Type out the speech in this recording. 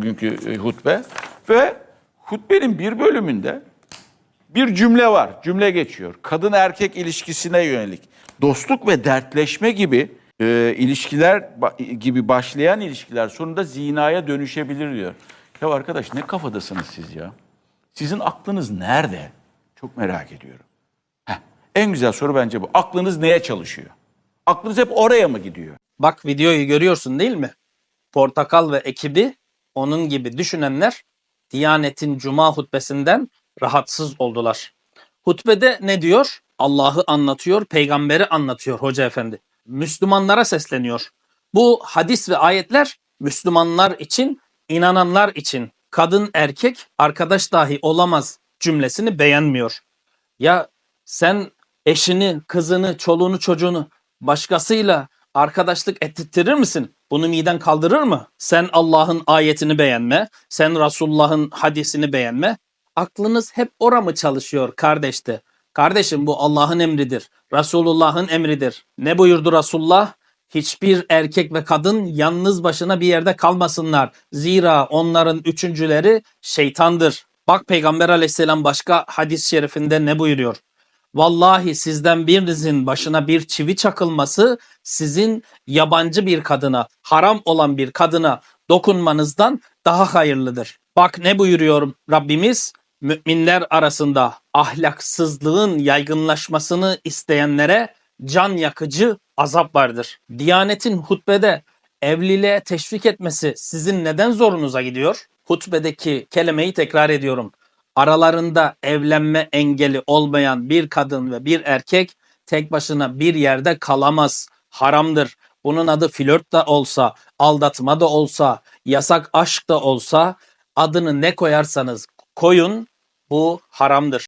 bugünkü e, hutbe ve hutbenin bir bölümünde bir cümle var. Cümle geçiyor. Kadın erkek ilişkisine yönelik dostluk ve dertleşme gibi e, ilişkiler gibi başlayan ilişkiler sonunda zinaya dönüşebilir diyor. Ya arkadaş ne kafadasınız siz ya? Sizin aklınız nerede? Çok merak ediyorum. Heh, en güzel soru bence bu. Aklınız neye çalışıyor? Aklınız hep oraya mı gidiyor? Bak videoyu görüyorsun değil mi? Portakal ve ekibi onun gibi düşünenler Diyanet'in cuma hutbesinden rahatsız oldular. Hutbede ne diyor? Allah'ı anlatıyor, peygamberi anlatıyor hoca efendi. Müslümanlara sesleniyor. Bu hadis ve ayetler Müslümanlar için, inananlar için kadın erkek arkadaş dahi olamaz cümlesini beğenmiyor. Ya sen eşini, kızını, çoluğunu, çocuğunu başkasıyla arkadaşlık ettirir misin? Bunu miden kaldırır mı? Sen Allah'ın ayetini beğenme, sen Resulullah'ın hadisini beğenme. Aklınız hep ora mı çalışıyor kardeşte? Kardeşim bu Allah'ın emridir. Resulullah'ın emridir. Ne buyurdu Resulullah? Hiçbir erkek ve kadın yalnız başına bir yerde kalmasınlar. Zira onların üçüncüleri şeytandır. Bak Peygamber aleyhisselam başka hadis-i şerifinde ne buyuruyor? Vallahi sizden birinizin başına bir çivi çakılması sizin yabancı bir kadına, haram olan bir kadına dokunmanızdan daha hayırlıdır. Bak ne buyuruyor Rabbimiz? Müminler arasında ahlaksızlığın yaygınlaşmasını isteyenlere can yakıcı azap vardır. Diyanetin hutbede evliliğe teşvik etmesi sizin neden zorunuza gidiyor? Hutbedeki kelimeyi tekrar ediyorum. Aralarında evlenme engeli olmayan bir kadın ve bir erkek tek başına bir yerde kalamaz. Haramdır. Bunun adı flört da olsa, aldatma da olsa, yasak aşk da olsa adını ne koyarsanız koyun bu haramdır.